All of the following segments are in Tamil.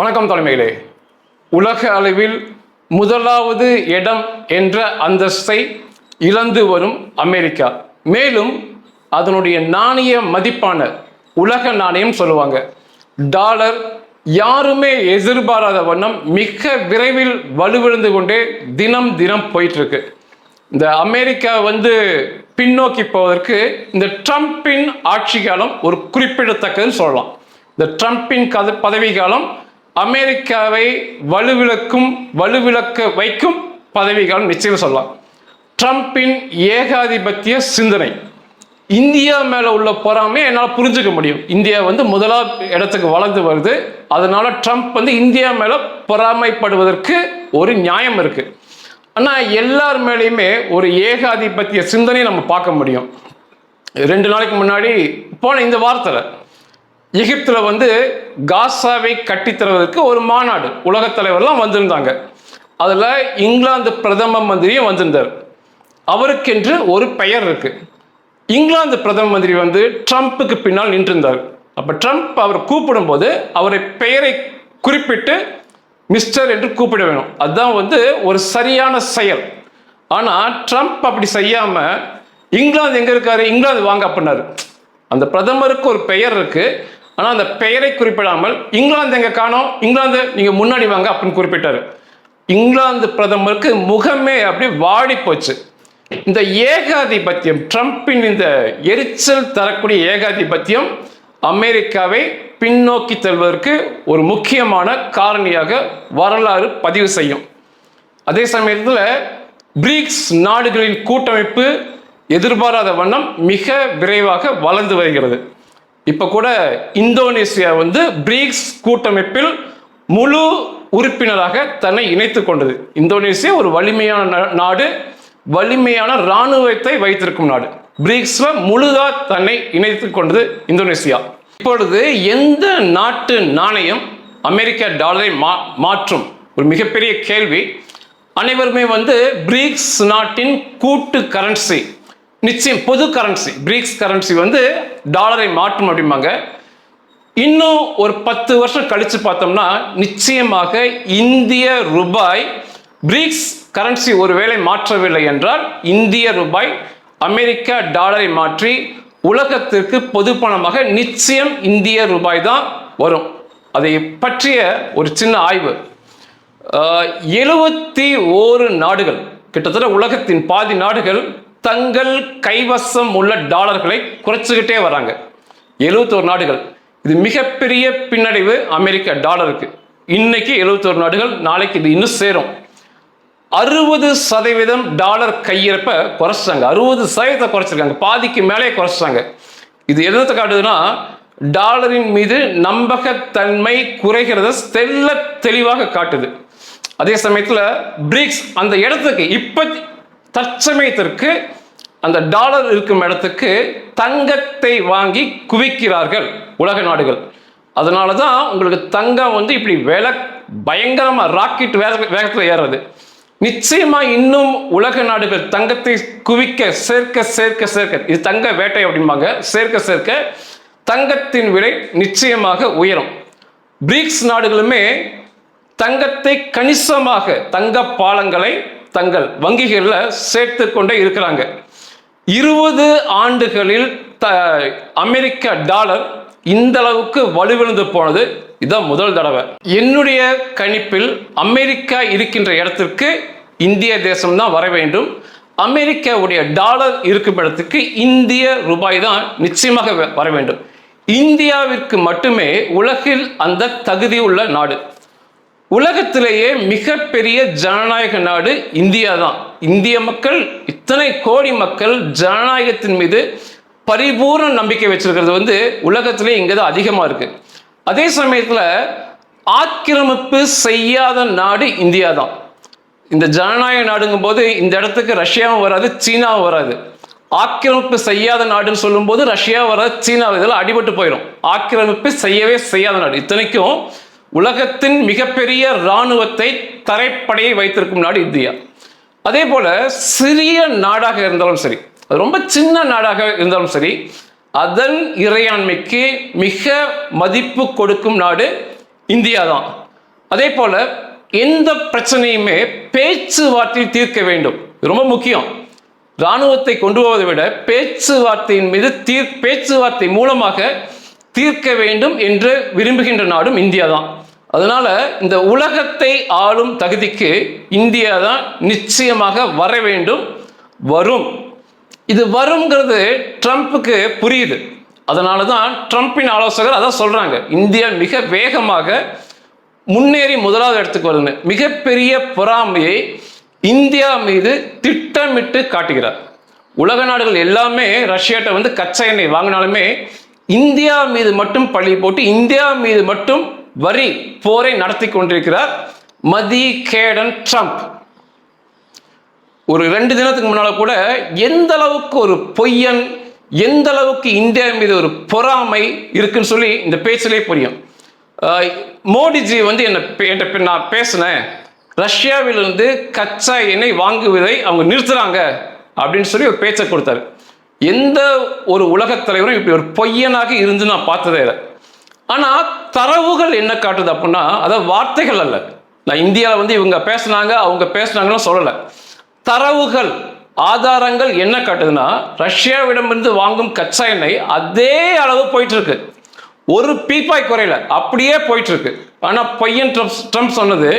வணக்கம் தலைமையிலே. உலக அளவில் முதலாவது இடம் என்ற அந்தஸ்தை இழந்து வரும் அமெரிக்கா. மேலும் அதனுடைய நாணய மதிப்பான உலக நாணயம் சொல்லுவாங்க. டாலர் யாருமே எதிர்பாராத வண்ணம் மிக விரைவில் வலுவிழந்து கொண்டே தினம் தினம் போயிட்டு இருக்கு இந்த அமெரிக்கா வந்து பின்னோக்கி போவதற்கு இந்த ட்ரம்பின் ஆட்சி காலம் ஒரு குறிப்பிடத்தக்கதுன்னு சொல்லலாம். இந்த ட்ரம்பின் கத பதவி காலம் அமெரிக்காவை வலுவிழக்கும் வலுவிழக்க வைக்கும் பதவிகள் நிச்சயம் சொல்லலாம். ட்ரம்பின் ஏகாதிபத்திய சிந்தனை. இந்தியா மேலே உள்ள பொறாமையை என்னால் புரிஞ்சுக்க முடியும். இந்தியா வந்து முதலா இடத்துக்கு வளர்ந்து வருது. அதனால ட்ரம்ப் வந்து இந்தியா மேலே பொறாமைப்படுவதற்கு ஒரு நியாயம் இருக்கு. ஆனால் எல்லார் மேலேயுமே ஒரு ஏகாதிபத்திய சிந்தனை நம்ம பார்க்க முடியும். ரெண்டு நாளைக்கு முன்னாடி போன இந்த வாரத்தில் எகிப்தில் வந்து காசாவை கட்டித்தருவதற்கு ஒரு மாநாடு. உலகத் தலைவர்லாம் வந்திருந்தாங்க. அதில் இங்கிலாந்து பிரதம மந்திரியும் வந்திருந்தார். அவருக்கென்று ஒரு பெயர் இருக்கு. இங்கிலாந்து பிரதம மந்திரி வந்து ட்ரம்ப்புக்கு பின்னால் நின்றிருந்தார். அப்போ ட்ரம்ப் அவர் கூப்பிடும்போது அவரை பெயரை குறிப்பிட்டு மிஸ்டர் என்று கூப்பிட வேணும். அதுதான் வந்து ஒரு சரியான செயல். ஆனால் ட்ரம்ப் அப்படி செய்யாமல் இங்கிலாந்து எங்கே இருக்காரு? இங்கிலாந்து வாங்க அப்படின்னாரு. அந்த பிரதமருக்கு ஒரு பெயர் இருக்குது ஆனால் அந்த பெயரை குறிப்பிடாமல் இங்கிலாந்து எங்கே காணோம்? இங்கிலாந்து நீங்கள் முன்னாடி வாங்க அப்படின்னு குறிப்பிட்டார். இங்கிலாந்து பிரதமருக்கு முகமே அப்படி வாடி போச்சு. இந்த ஏகாதிபத்தியம் ட்ரம்பின் இந்த எரிச்சல் தரக்கூடிய ஏகாதிபத்தியம் அமெரிக்காவை பின்னோக்கி செல்வதற்கு ஒரு முக்கியமான காரணியாக வரலாறு பதிவு செய்யும். அதே சமயத்தில் பிரிக்ஸ் நாடுகளின் கூட்டமைப்பு எதிர்பாராத வண்ணம் மிக விரைவாக வளர்ந்து வருகிறது. இப்போ கூட இந்தோனேசியா வந்து பிரிக்ஸ் கூட்டமைப்பில் முழு உறுப்பினராக தன்னை இணைத்து கொண்டது. இந்தோனேசியா ஒரு வலிமையான நா- நாடு வலிமையான இராணுவத்தை வைத்திருக்கும் நாடு. பிரிக்ஸ்ல முழுதா தன்னை இணைத்து கொண்டது இந்தோனேசியா. இப்பொழுது எந்த நாட்டு நாணயம் அமெரிக்க டாலரை மா மாற்றும்? ஒரு மிகப்பெரிய கேள்வி. அனைவருமே வந்து பிரிக்ஸ் நாட்டின் கூட்டு கரன்சி நிச்சயம் பொது கரன்சி பிரிக்ஸ் கரன்சி வந்து டாலரை மாற்றும் அப்படிம்பாங்க. இன்னும் ஒரு பத்து வருஷம் கழித்து பார்த்தோம்னா நிச்சயமாக இந்திய ரூபாய் பிரிக்ஸ் கரன்சி ஒருவேளை மாற்றவில்லை என்றால் இந்திய ரூபாய் அமெரிக்கா டாலரை மாற்றி உலகத்திற்கு பொது பணமாக நிச்சயம் இந்திய ரூபாய் தான் வரும். அதை பற்றிய ஒரு சின்ன ஆய்வு. எழுபத்தி ஓரு நாடுகள் கிட்டத்தட்ட உலகத்தின் பாதி நாடுகள் தங்கள் கைவசம் உள்ள டாலர்களை குறைச்சிக்கிட்டே வராங்க எழுபத்தோரு நாடுகள். இது மிகப்பெரிய பின்னடைவு அமெரிக்க டாலருக்கு. இன்னைக்கு எழுபத்தோரு நாடுகள் நாளைக்கு இது இன்னும் சேரும். அறுபது சதவீதம் டாலர் கையிறப்ப குறைச்சிட்டாங்க. அறுபது சதவீதத்தை குறைச்சிருக்காங்க. பாதிக்கு மேலே குறைச்சிட்டாங்க. இது என்னத்தை காட்டுதுன்னா டாலரின் மீது நம்பகத்தன்மை குறைகிறத தெல்ல தெளிவாக காட்டுது. அதே சமயத்தில் பிரிக்ஸ் அந்த இடத்துக்கு இப்போ தற்சமயத்திற்கு அந்த டாலர் இருக்கும் இடத்துக்கு தங்கத்தை வாங்கி குவிக்கிறார்கள் உலக நாடுகள். அதனால தான் உங்களுக்கு தங்கம் வந்து இப்படி விலை பயங்கரமாக ராக்கெட் வேக வேகத்தில் ஏறுறது. நிச்சயமாக இன்னும் உலக நாடுகள் தங்கத்தை குவிக்க சேர்க்க சேர்க்க சேர்க்க இது தங்க வேட்டை அப்படிம்பாங்க. சேர்க்க சேர்க்க தங்கத்தின் விலை நிச்சயமாக உயரும். பிரிக்ஸ் நாடுகளுமே தங்கத்தை கணிசமாக தங்க பாலங்களை தங்கள் வங்கிகளில் சேர்த்து கொண்டே இருக்கிறாங்க. இருபது ஆண்டுகளில் த அமெரிக்க டாலர் இந்த அளவுக்கு வலுவிழந்து போனது. இதுதான் முதல் தடவை. என்னுடைய கணிப்பில் அமெரிக்கா இருக்கின்ற இடத்திற்கு இந்திய தேசம்தான் வர வேண்டும். அமெரிக்காவுடைய டாலர் இருக்கும் இடத்துக்கு இந்திய ரூபாய் தான் நிச்சயமாக வ- வர வேண்டும். இந்தியாவிற்கு மட்டுமே உலகில் அந்த தகுதி உள்ள நாடு. உலகத்திலேயே மிகப்பெரிய ஜனநாயக நாடு இந்தியா தான் இந்திய மக்கள் இத்தனை கோடி மக்கள் ஜனநாயகத்தின் மீது பரிபூர்ண நம்பிக்கை வச்சிருக்கிறது வந்து உலகத்திலே இங்கே தான் அதிகமாக இருக்குது அதே சமயத்தில் ஆக்கிரமிப்பு செய்யாத நாடு இந்தியா தான் இந்த ஜனநாயக நாடுங்கும் போது இந்த இடத்துக்கு ரஷ்யாவும் வராது சீனாவும் வராது. ஆக்கிரமிப்பு செய்யாத நாடுன்னு சொல்லும்போது ரஷ்யா வராது சீனா இதெல்லாம் அடிபட்டு போயிடும் ஆக்கிரமிப்பு செய்யவே செய்யாத நாடு. இத்தனைக்கும் உலகத்தின் மிகப்பெரிய இராணுவத்தை தரைப்படையை வைத்திருக்கும் நாடு இந்தியா. அதே போல சிறிய நாடாக இருந்தாலும் சரி அது ரொம்ப சின்ன நாடாக இருந்தாலும் சரி அதன் இறையாண்மைக்கு மிக மதிப்பு கொடுக்கும் நாடு இந்தியா தான். அதே போல எந்த பிரச்சனையுமே பேச்சுவார்த்தையில் தீர்க்க வேண்டும். இது ரொம்ப முக்கியம். இராணுவத்தை கொண்டு போவதை விட பேச்சுவார்த்தையின் மீது தீர் பேச்சுவார்த்தை மூலமாக தீர்க்க வேண்டும் என்று விரும்புகின்ற நாடும் இந்தியா தான் அதனால இந்த உலகத்தை ஆளும் தகுதிக்கு இந்தியா தான் நிச்சயமாக வர வேண்டும் வரும். இது வருங்கிறது ட்ரம்ப்புக்கு புரியுது. அதனால தான் ட்ரம்ப்பின் ஆலோசகர் அதான் சொல்கிறாங்க இந்தியா மிக வேகமாக முன்னேறி முதலாவது இடத்துக்கு வருதுன்னு. மிகப்பெரிய பொறாமையை இந்தியா மீது திட்டமிட்டு காட்டுகிறார். உலக நாடுகள் எல்லாமே ரஷ்யாட்ட வந்து கச்சா எண்ணெய் வாங்கினாலுமே இந்தியா மீது மட்டும் பழி போட்டு இந்தியா மீது மட்டும் வரி போரை நடத்தி கொண்டிருக்கிறார் மதி கேடன் ட்ரம்ப். ஒரு ரெண்டு தினத்துக்கு முன்னால கூட எந்த அளவுக்கு ஒரு பொய்யன் எந்த அளவுக்கு இந்தியா மீது ஒரு பொறாமை இருக்குன்னு சொல்லி இந்த பேச்சிலே புரியும். மோடிஜி வந்து என்ன என்கிட்ட நான் பேசினேன். ரஷ்யாவிலிருந்து கச்சா எண்ணெய் வாங்குவதை அவங்க நிறுத்துறாங்க அப்படின்னு சொல்லி ஒரு பேச்சை கொடுத்தாரு. எந்த ஒரு உலகத் தலைவரும் இப்படி ஒரு பொய்யனாக இருந்து நான் பார்த்ததே இல்லை. ஆனால் தரவுகள் என்ன காட்டுது அப்படின்னா அதாவது வார்த்தைகள் அல்ல. நான் இந்தியாவில் வந்து இவங்க பேசுனாங்க அவங்க பேசுனாங்கன்னு சொல்லலை. தரவுகள் ஆதாரங்கள் என்ன காட்டுதுன்னா ரஷ்யாவிடமிருந்து வாங்கும் கச்சா எண்ணெய் அதே அளவு போயிட்டு இருக்கு ஒரு பீப்பாய் குறையல அப்படியே போயிட்டு இருக்கு பொய்யன் ட்ரம்ப் ட்ரம்ப் சொன்னது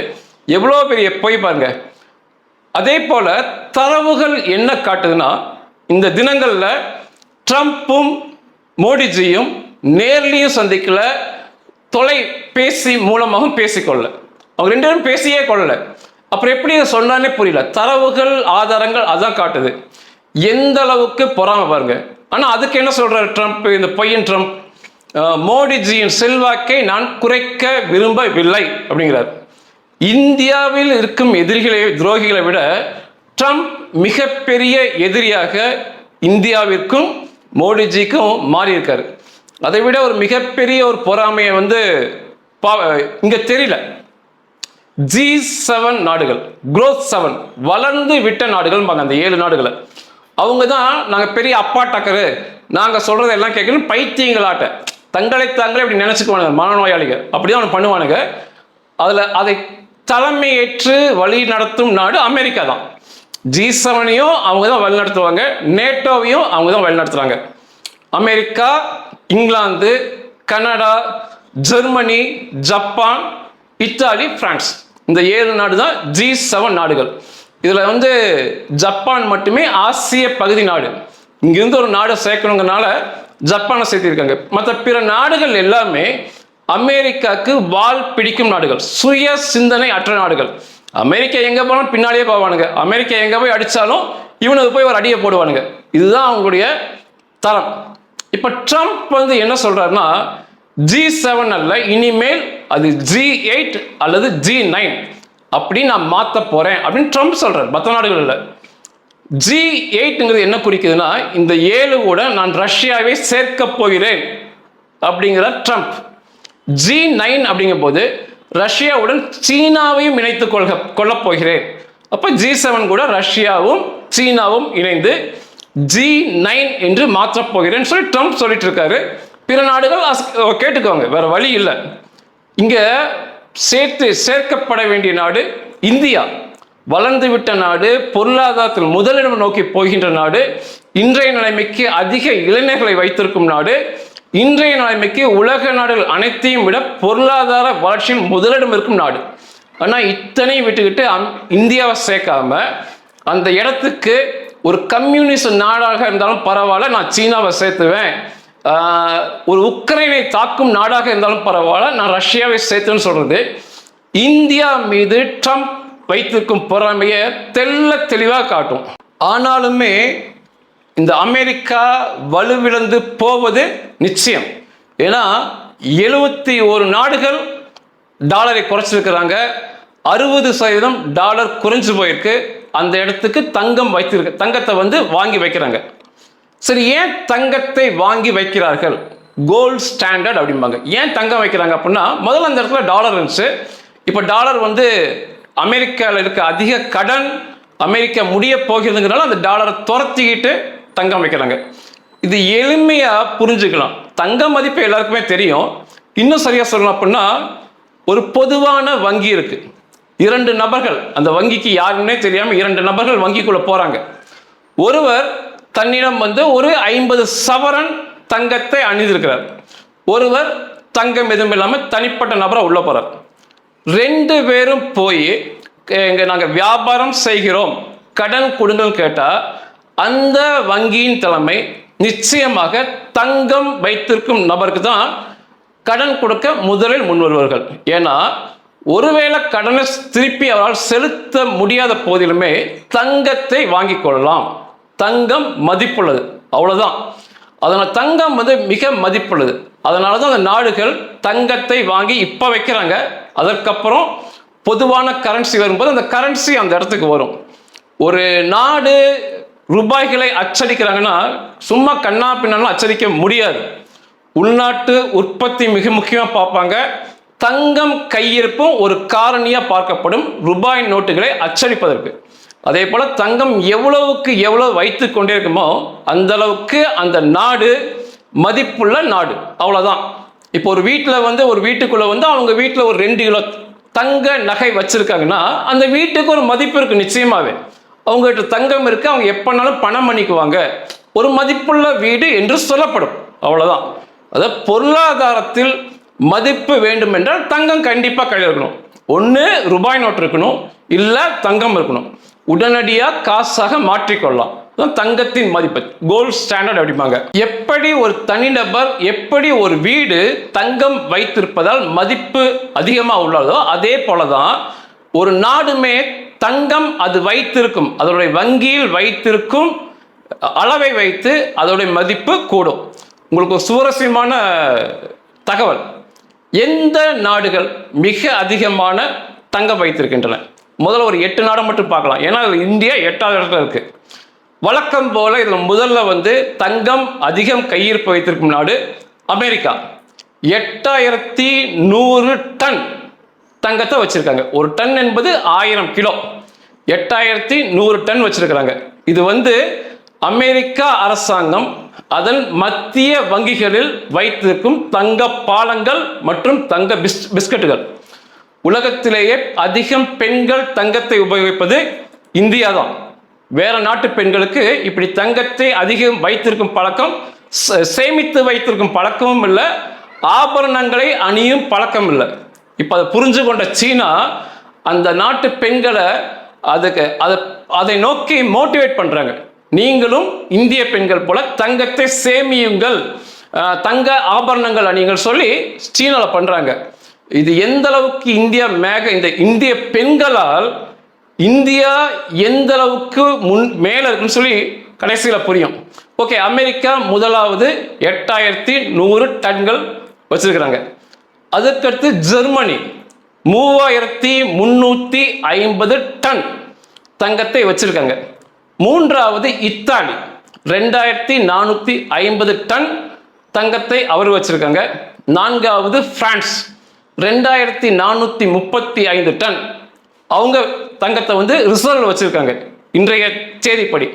எவ்வளோ பெரிய பொய் பாருங்க. அதே போல தரவுகள் என்ன காட்டுதுன்னா இந்த தினங்களில் ட்ரம்ப்பும் மோடிஜியும் நேர்லையும் சந்திக்கல தொலைபேசி மூலமாகவும் பேசிக்கொள்ள. அவங்க ரெண்டு பேரும் பேசியே கொள்ளல. அப்புறம் எப்படி இதை சொன்னானே புரியல. தரவுகள் ஆதாரங்கள் அதான் காட்டுது. எந்த அளவுக்கு பொறாம பாருங்க. ஆனால் அதுக்கு என்ன சொல்கிறார் ட்ரம்ப்? இந்த பையன் ட்ரம்ப் மோடிஜியின் செல்வாக்கை நான் குறைக்க விரும்பவில்லை அப்படிங்கிறார். இந்தியாவில் இருக்கும் எதிரிகளை துரோகிகளை விட ட்ரம்ப் மிகப்பெரிய எதிரியாக இந்தியாவிற்கும் மோடிஜிக்கும் மாறியிருக்காரு. அதை விட ஒரு மிகப்பெரிய ஒரு பொறாமையை வந்து பா இங்க தெரியல. ஜி செவன் நாடுகள் குரோத் செவன் வளர்ந்து விட்ட நாடுகள் அந்த ஏழு நாடுகளை. அவங்க தான் நாங்கள் பெரிய அப்பா டக்கரு நாங்கள் சொல்கிறத எல்லாம் கேட்கணும் பைத்தியங்களாட்ட. தங்களை தாங்களே இப்படி நினச்சிக்குவானுங்க மனநோயாளிகள். அப்படி தான் பண்ணுவானுங்க. அதில் அதை தலைமையேற்று வழி நடத்தும் நாடு அமெரிக்கா தான் ஜி செவனையும் அவங்க தான் வழிநடத்துவாங்க. நேட்டோவையும் அவங்க தான் வழிநடத்துகிறாங்க America England Canada Germany Japan Italy France. இந்த ஏழு நாடு தான் ஜி செவன் நாடுகள். இதில் வந்து ஜப்பான் மட்டுமே ஆசிய பகுதி நாடு. இங்கிருந்து ஒரு நாடு சேர்க்கணுங்கிறனால ஜப்பானை சேர்த்திருக்காங்க. மற்ற பிற நாடுகள் எல்லாமே அமெரிக்காவுக்கு வால் பிடிக்கும் நாடுகள். சுய சிந்தனை அற்ற நாடுகள். அமெரிக்கா எங்கே போனாலும் பின்னாடியே போவானுங்க. அமெரிக்கா எங்கே போய் அடித்தாலும் இவனுக்கு போய் ஒரு அடியை போடுவானுங்க. இதுதான் அவங்களுடைய தரம். இப்போ ட்ரம்ப் வந்து என்ன சொல்கிறாருன்னா ஜி செவன் அல்ல இனிமேல் அது ஜி எயிட் அல்லது ஜி நைன் அப்படி நான் மாற்ற போகிறேன் அப்படின்னு ட்ரம்ப் சொல்கிறார் மற்ற நாடுகள் இல்லை. ஜி எயிட்டுங்கிறது என்ன குறிக்குதுன்னா இந்த ஏழு கூட நான் ரஷ்யாவை சேர்க்க போகிறேன் அப்படிங்கிறார் ட்ரம்ப். ஜி நைன் அப்படிங்கும் போது ரஷ்யாவுடன் சீனாவையும் இணைத்துக் கொள்க கொள்ளப் போகிறேன் அப்போ ஜி செவன் கூட ரஷ்யாவும் சீனாவும் இணைந்து ஜி நைன் என்று மாற்றப் போகிறேன்னு சொல்லி ட்ரம்ப் சொல்லிட்டு இருக்காரு பிற நாடுகள் அஸ்- கேட்டுக்கோங்க வேற வழி இல்லை. இங்க சேர்த்து சேர்க்கப்பட வேண்டிய நாடு இந்தியா. வளர்ந்து விட்ட நாடு பொருளாதாரத்தில் முதலிடம் நோக்கி போகின்ற நாடு இன்றைய நிலைமைக்கு அதிக இளைஞர்களை வைத்திருக்கும் நாடு இன்றைய நிலைமைக்கு உலக நாடுகள் அனைத்தையும் விட பொருளாதார வளர்ச்சியில் முதலிடம் இருக்கும் நாடு. ஆனால் இத்தனையும் விட்டுக்கிட்டு அந் இந்தியாவை சேர்க்காம அந்த இடத்துக்கு ஒரு கம்யூனிஸ்ட் நாடாக இருந்தாலும் பரவாயில்ல நான் சீனாவை சேர்த்துவேன். ஒரு உக்ரைனை தாக்கும் நாடாக இருந்தாலும் பரவாயில்ல நான் ரஷ்யாவை சேர்த்துன்னு சொல்கிறது இந்தியா மீது ட்ரம்ப் வைத்திருக்கும் பொறாமையை தெள்ள தெளிவாக காட்டும். ஆனாலுமே இந்த அமெரிக்கா வலுவிழந்து போவது நிச்சயம். ஏன்னா எழுபத்தி ஒரு நாடுகள் டாலரை குறைச்சிருக்கிறாங்க. அறுபது சதவீதம் டாலர் குறைஞ்சு போயிருக்கு. அந்த இடத்துக்கு தங்கம் வைத்திருக்கு தங்கத்தை வந்து வாங்கி வைக்கிறாங்க. சரி ஏன் தங்கத்தை வாங்கி வைக்கிறார்கள்? கோல்ட் ஸ்டாண்டர்ட் அப்படிம்பாங்க. ஏன் தங்கம் வைக்கிறாங்க அப்படின்னா முதல்ல அந்த இடத்துல டாலர் இருந்துச்சு. இப்போ டாலர் வந்து அமெரிக்காவில் இருக்க அதிக கடன் அமெரிக்கா முடிய போகிறதுங்கிறனால அந்த டாலரை துரத்திக்கிட்டு தங்கம் வைக்கிறாங்க. இது எளிமையாக புரிஞ்சுக்கலாம். தங்க மதிப்பு எல்லாருக்குமே தெரியும். இன்னும் சரியாக சொல்லணும் அப்படின்னா ஒரு பொதுவான வங்கி இருக்கு. இரண்டு நபர்கள் அந்த வங்கிக்கு யாருன்னே தெரியாம இரண்டு நபர்கள் வங்கிக்குள்ள போறாங்க. ஒருவர் தன்னிடம் வந்து ஒரு ஐம்பது சவரன் தங்கத்தை அணிந்திருக்கிறார். ஒருவர் தங்கம் எதுவும் இல்லாமல் தனிப்பட்ட நபரை உள்ள போறார். ரெண்டு பேரும் போய் எங்க நாங்கள் வியாபாரம் செய்கிறோம். கடன் கொடுங்கள் கேட்டால் அந்த வங்கியின் தலைமை நிச்சயமாக தங்கம் வைத்திருக்கும் நபருக்கு தான் கடன் கொடுக்க முதலில் முன்வருவார்கள். ஏன்னா ஒருவேளை கடனை திருப்பி அவரால் செலுத்த முடியாத போதிலுமே தங்கத்தை வாங்கிக் கொள்ளலாம். தங்கம் மதிப்புள்ளது. அவ்வளோதான் அதனால் தங்கம் வந்து மிக மதிப்புள்ளது. அதனால தான் அந்த நாடுகள் தங்கத்தை வாங்கி இப்போ வைக்கிறாங்க. அதற்கப்புறம் பொதுவான கரன்சி வரும்போது அந்த கரன்சி அந்த இடத்துக்கு வரும். ஒரு நாடு ரூபாய்களை அச்சடிக்கிறாங்கன்னா சும்மா கண்ணா பின்னாலும் அச்சடிக்க முடியாது. உள்நாட்டு உற்பத்தி மிக முக்கியமாக பார்ப்பாங்க. தங்கம் கையிருப்பும் ஒரு காரணியாக பார்க்கப்படும் ரூபாய் நோட்டுகளை அச்சடிப்பதற்கு. அதே போல் தங்கம் எவ்வளவுக்கு எவ்வளவு வைத்து கொண்டே இருக்குமோ அந்த அளவுக்கு அந்த நாடு மதிப்புள்ள நாடு. அவ்வளோதான் இப்போ ஒரு வீட்டில் வந்து ஒரு வீட்டுக்குள்ளே வந்து அவங்க வீட்டில் ஒரு ரெண்டு கிலோ தங்க நகை வச்சுருக்காங்கன்னா அந்த வீட்டுக்கு ஒரு மதிப்பு இருக்குது நிச்சயமாகவே அவங்ககிட்ட தங்கம் இருக்கு அவங்க எப்பனாலும் பணம் பண்ணிக்குவாங்க. ஒரு மதிப்புள்ள வீடு என்று சொல்லப்படும். அவ்வளோதான் அதாவது பொருளாதாரத்தில் மதிப்பு வேண்டும் என்றால் தங்கம் கண்டிப்பாக கையில் இருக்கணும். ஒன்று ரூபாய் நோட்டு இருக்கணும். இல்லை தங்கம் இருக்கணும். உடனடியாக காசாக மாற்றிக்கொள்ளலாம். தங்கத்தின் மதிப்பு. கோல்ட் ஸ்டாண்டர்ட் அப்படிம்பாங்க. எப்படி ஒரு தனிநபர் எப்படி ஒரு வீடு தங்கம் வைத்திருப்பதால் மதிப்பு அதிகமாக உள்ளதோ அதே போல தான் ஒரு நாடுமே தங்கம் அது வைத்திருக்கும். அதனுடைய வங்கியில் வைத்திருக்கும் அளவை வைத்து அதோடைய மதிப்பு கூடும். உங்களுக்கு ஒரு சுவாரஸ்யமான தகவல். எந்த நாடுகள் மிக அதிகமான தங்கம் வைத்திருக்கின்றன? முதல்ல ஒரு எட்டு நாடு மட்டும் பார்க்கலாம். ஏன்னா இந்தியா எட்டாவது இடத்துல இருக்கு. வழக்கம் போல இதில் முதல்ல வந்து தங்கம் அதிகம் கையிருப்பு வைத்திருக்கும் நாடு அமெரிக்கா. எட்டாயிரத்தி நூறு டன் தங்கத்தை வச்சுருக்காங்க. ஒரு டன் என்பது ஆயிரம் கிலோ. எட்டாயிரத்தி நூறு டன் வச்சுருக்கிறாங்க. இது வந்து அமெரிக்கா அரசாங்கம் அதன் மத்திய வங்கிகளில் வைத்திருக்கும் தங்க பாலங்கள் மற்றும் தங்க பிஸ் பிஸ்கட்டுகள். உலகத்திலேயே அதிகம் பெண்கள் தங்கத்தை உபயோகிப்பது இந்தியா தான் வேற நாட்டு பெண்களுக்கு இப்படி தங்கத்தை அதிகம் வைத்திருக்கும் பழக்கம் சே- சேமித்து வைத்திருக்கும் பழக்கமும் இல்லை. ஆபரணங்களை அணியும் பழக்கம் இல்லை. இப்போ அதை புரிஞ்சு கொண்ட சீனா அந்த நாட்டு பெண்களை அதுக்கு அதை அதை நோக்கி மோட்டிவேட் பண்ணுறாங்க நீங்களும் இந்திய பெண்கள் போல தங்கத்தை சேமியுங்கள். தங்க ஆபரணங்கள் அணியுங்கள் சொல்லி சீனாவில் பண்ணுறாங்க இது எந்த அளவுக்கு இந்தியா மேக இந்த இந்திய பெண்களால் இந்தியா எந்த அளவுக்கு முன் மேலே இருக்குன்னு சொல்லி கடைசியில் புரியும். ஓகே அமெரிக்கா முதலாவது எட்டாயிரத்தி நூறு டன்கள் வச்சிருக்கிறாங்க. அதற்கடுத்து ஜெர்மனி. மூவாயிரத்தி முன்னூத்தி ஐம்பது டன் தங்கத்தை வச்சிருக்காங்க. மூன்றாவது இத்தாலி. ரெண்டாயிரத்தி நானூத்தி ஐம்பது டன் தங்கத்தை அவர் வச்சிருக்காங்க. நான்காவது பிரான்ஸ். ரெண்டாயிரத்தி நானூத்தி முப்பத்தி ஐந்து டன் அவங்க தங்கத்தை வந்து ரிசர்வ் வச்சிருக்காங்க. இன்றைய செய்திப்படி.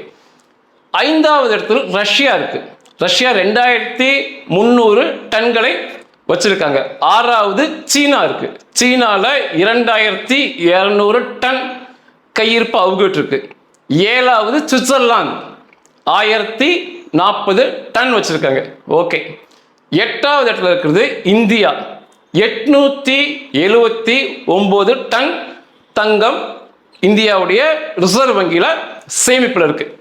ஐந்தாவது இடத்துல ரஷ்யா இருக்கு. ரஷ்யா ரெண்டாயிரத்தி முந்நூறு டன்களை வச்சிருக்காங்க. ஆறாவது சீனா இருக்கு. சீனால இரண்டாயிரத்தி இருநூறு டன் கையிருப்பு அவங்ககிட்ட இருக்கு ஏழாவது சுவிட்சர்லாந்து. ஆயிரத்தி நாற்பது டன் வச்சிருக்காங்க. ஓகே. எட்டாவது இடத்துல இருக்கிறது இந்தியா. எட்நூத்தி எழுவத்தி ஒன்பது டன் தங்கம் இந்தியாவுடைய ரிசர்வ் வங்கியில சேமிப்பில் இருக்கு.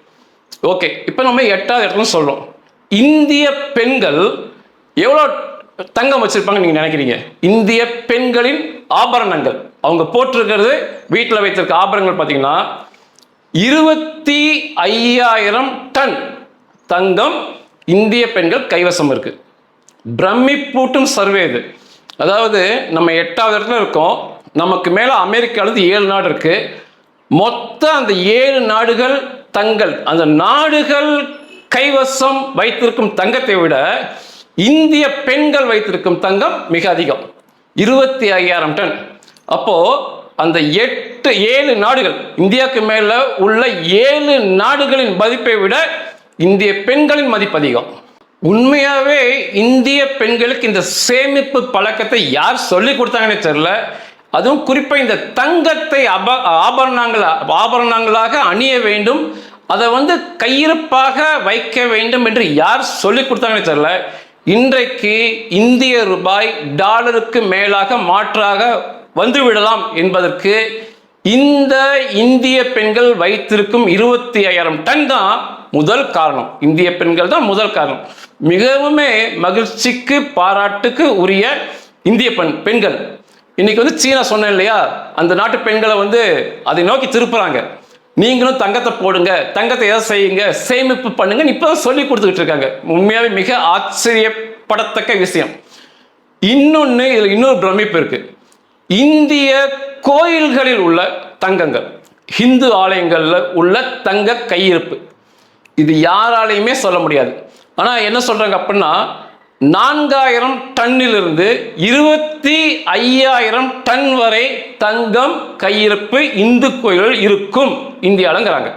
ஓகே. இப்போ நம்ம எட்டாவது இடத்துல சொல்றோம். இந்திய பெண்கள் எவ்வளோ தங்கம் வச்சிருப்பாங்க நீங்க நினைக்கிறீங்க. இந்திய பெண்களின் ஆபரணங்கள். அவங்க போட்டிருக்கிறது வீட்டில் வைத்திருக்க ஆபரணங்கள் பார்த்தீங்கன்னா இருபத்தி ஐயாயிரம் டன் தங்கம் இந்திய பெண்கள் கைவசம் இருக்கு. பிரமிப்பூட்டும் சர்வே இது. அதாவது நம்ம எட்டாவது இடத்துல இருக்கோம். நமக்கு மேல அமெரிக்காவிலிருந்து ஏழு நாடு இருக்கு. மொத்த அந்த ஏழு நாடுகள் தங்கள் அந்த நாடுகள் கைவசம் வைத்திருக்கும் தங்கத்தை விட இந்திய பெண்கள் வைத்திருக்கும் தங்கம் மிக அதிகம். இருபத்தி ஐயாயிரம் டன். அப்போ அந்த எட்டு ஏழு நாடுகள் இந்தியாவுக்கு மேல உள்ள ஏழு நாடுகளின் மதிப்பை விட இந்திய பெண்களின் மதிப்பு அதிகம். உண்மையாவே இந்திய பெண்களுக்கு இந்த சேமிப்பு பழக்கத்தை யார் சொல்லி கொடுத்தாங்கன்னே தெரியல. அதுவும் குறிப்பாக இந்த தங்கத்தை அப ஆபரணங்கள் ஆபரணங்களாக அணிய வேண்டும். அதை வந்து கையிருப்பாக வைக்க வேண்டும் என்று யார் சொல்லி கொடுத்தாங்கன்னே தெரியல. இன்றைக்கு இந்திய ரூபாய் டாலருக்கு மேலாக மாற்றாக வந்துவிடலாம் என்பதற்கு இந்த இந்திய பெண்கள் வைத்திருக்கும் இருபத்தி ஐயாயிரம் டன் தான் முதல் காரணம். இந்திய பெண்கள் தான் முதல் காரணம். மிகவுமே மகிழ்ச்சிக்கு பாராட்டுக்கு உரிய இந்திய பெண் பெண்கள். இன்னைக்கு வந்து சீனா சொன்னேன் இல்லையா? அந்த நாட்டு பெண்களை வந்து அதை நோக்கி திருப்புறாங்க. நீங்களும் தங்கத்தை போடுங்க தங்கத்தை ஏதாவது செய்யுங்க சேமிப்பு பண்ணுங்க இப்போதான் சொல்லி கொடுத்துக்கிட்டு இருக்காங்க. உண்மையாவே மிக ஆச்சரியப்படத்தக்க விஷயம். இன்னொன்று இதில் இன்னொரு பிரமிப்பு இருக்கு. இந்திய கோயில்களில் உள்ள தங்கங்கள் ஹிந்து ஆலயங்களில் உள்ள தங்க கையிருப்பு. இது யாராலையுமே சொல்ல முடியாது. ஆனால் என்ன சொல்றாங்க அப்படின்னா நான்காயிரம் டன்னிலிருந்து இருபத்தி ஐயாயிரம் டன் வரை தங்கம் கையிருப்பு இந்து கோயில்கள் இருக்கும் இந்தியாலங்கிறாங்க.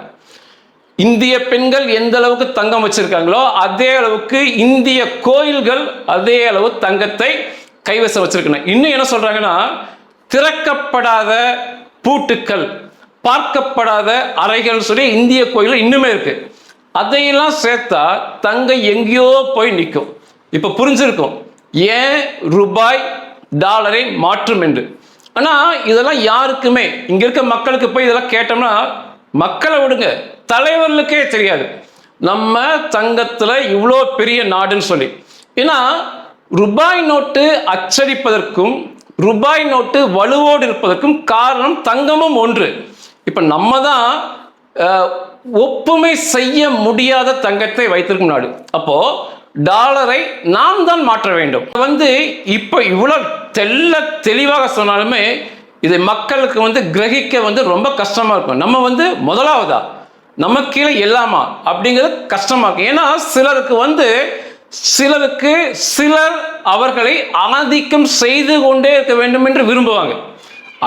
இந்திய பெண்கள் எந்த அளவுக்கு தங்கம் வச்சிருக்காங்களோ அதே அளவுக்கு இந்திய கோயில்கள் அதே அளவு தங்கத்தை கைவசம் வச்சிருக்கணும். இன்னும் என்ன சொல்றாங்கன்னா திறக்கப்படாத பூட்டுக்கள் பார்க்கப்படாத அறைகள் சொல்லி இந்திய கோயில் இன்னுமே இருக்கு. அதையெல்லாம் சேர்த்தா தங்கம் எங்கேயோ போய் நிற்கும் இப்போ புரிஞ்சிருக்கும் ஏன் ரூபாய் டாலரை மாற்றும் என்று? ஆனால் இதெல்லாம் யாருக்குமே இங்கே இருக்க மக்களுக்கு போய் இதெல்லாம் கேட்டோம்னா மக்களை விடுங்க. தலைவர்களுக்கே தெரியாது. நம்ம தங்கத்தில் இவ்வளோ பெரிய நாடுன்னு சொல்லி. ஏன்னா ரூபாய் நோட்டு அச்சடிப்பதற்கும் ரூபாய் நோட்டு வலுவோடு இருப்பதற்கும் காரணம் தங்கமும் ஒன்று. இப்போ நம்ம தான் ஒப்புமை செய்ய முடியாத தங்கத்தை வைத்திருக்கும் நாடு. அப்போது டாலரை நாம் தான் மாற்ற வேண்டும். வந்து இப்போ இவ்வளோ தெல்ல தெளிவாக சொன்னாலுமே இதை மக்களுக்கு வந்து கிரகிக்க வந்து ரொம்ப கஷ்டமாக இருக்கும். நம்ம வந்து முதலாவதா? நம்ம கீழே இல்லாமா அப்படிங்கிறது கஷ்டமாக இருக்கும். ஏன்னா சிலருக்கு வந்து சிலருக்கு சிலர் அவர்களை ஆதிக்கம் செய்து கொண்டே இருக்க வேண்டும் என்று விரும்புவாங்க.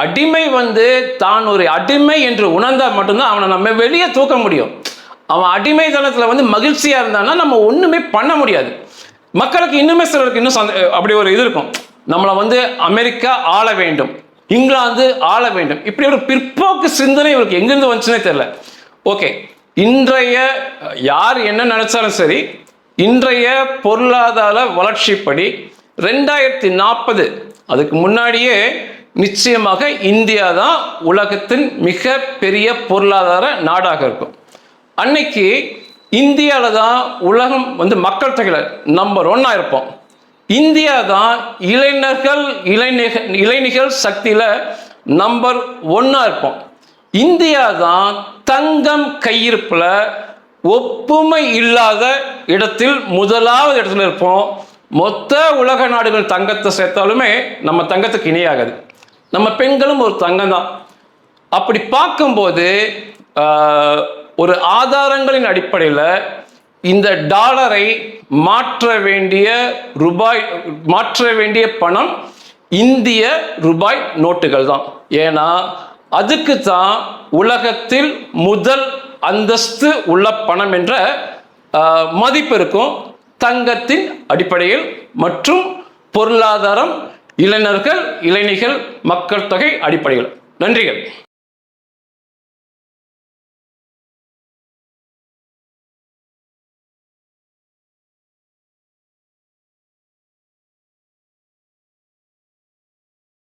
அடிமை வந்து தான் ஒரு அடிமை என்று உணர்ந்தால் மட்டும்தான் அவனை நம்ம வெளியே தூக்க முடியும். அவன் அடிமைத்தனத்தில் வந்து மகிழ்ச்சியாக இருந்தான்னா நம்ம ஒன்றுமே பண்ண முடியாது. மக்களுக்கு இன்னுமே சிலருக்கு இன்னும் சந்த- அப்படி ஒரு இது இருக்கும். நம்மளை வந்து அமெரிக்கா ஆள வேண்டும். இங்கிலாந்து ஆள வேண்டும். இப்படி ஒரு பிற்போக்கு சிந்தனை இவருக்கு எங்கிருந்து வந்துச்சுன்னே தெரியல. ஓகே. இன்றைய யார் என்ன நினைச்சாலும் சரி இன்றைய பொருளாதார வளர்ச்சிப்படி ரெண்டாயிரத்தி நாற்பது அதுக்கு முன்னாடியே நிச்சயமாக இந்தியா தான் உலகத்தின் மிக பெரிய பொருளாதார நாடாக இருக்கும். அன்னைக்கு இந்தியாவில் தான் உலகம் வந்து மக்கள் தொகையில் நம்பர் ஒன்னாக இருப்போம். இந்தியா தான் இளைஞர்கள் இளைஞர் இளைஞர்கள் சக்தியில் நம்பர் ஒன்னாக இருப்போம். இந்தியா தான் தங்கம் கையிருப்பில் ஒப்புமை இல்லாத இடத்தில் முதலாவது இடத்துல இருப்போம். மொத்த உலக நாடுகள் தங்கத்தை சேர்த்தாலுமே நம்ம தங்கத்துக்கு இணையாகாது. நம்ம பெண்களும் ஒரு தங்கம் தான் அப்படி பார்க்கும்போது ஒரு ஆதாரங்களின் அடிப்படையில் இந்த டாலரை மாற்ற வேண்டிய ரூபாய் மாற்ற வேண்டிய பணம் இந்திய ரூபாய் நோட்டுகள் தான். ஏன்னா அதுக்கு தான் உலகத்தில் முதல் அந்தஸ்து உள்ள பணம் என்ற மதிப்பு இருக்கும். தங்கத்தின் அடிப்படையில் மற்றும் பொருளாதாரம் இளைஞர்கள் இளைஞர்கள் மக்கள் தொகை அடிப்படையில். நன்றிகள்.